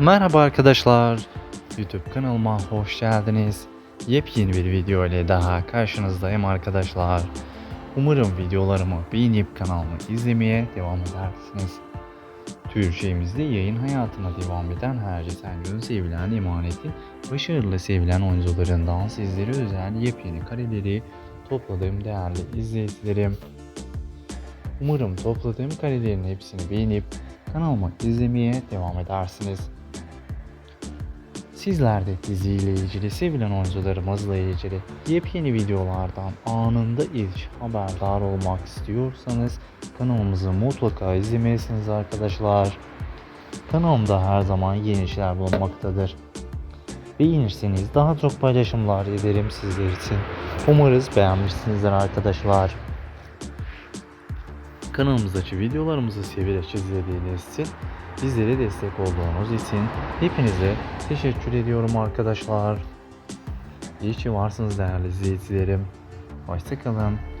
Merhaba arkadaşlar. YouTube kanalıma hoş geldiniz. Yepyeni bir video ile daha karşınızdayım arkadaşlar. Umarım videolarımı beğenip kanalımı izlemeye devam edersiniz. Türkçemizde yayın hayatına devam eden Herce Sengül'ün sevilen emaneti, başarılı sevilen oyuncularından sizlere özel yepyeni kareleri topladım değerli izleyicilerim. Umarım topladığım karelerin hepsini beğenip kanalıma izlemeye devam edersiniz. Sizler de diziyle ilgili sevilen oyuncularımızla ilgili yepyeni videolardan anında ilk haberdar olmak istiyorsanız kanalımızı mutlaka izlemelisiniz arkadaşlar. Kanalımda her zaman yeni şeyler bulunmaktadır. Beğenirseniz daha çok paylaşımlar ederim sizler için. Umarız beğenmişsinizdir arkadaşlar. Kanalımızdaki videolarımızı severek izlediğiniz için, bizlere destek olduğunuz için hepinize teşekkür ediyorum arkadaşlar. İyi ki varsınız değerli izleyicilerim. Hoşçakalın.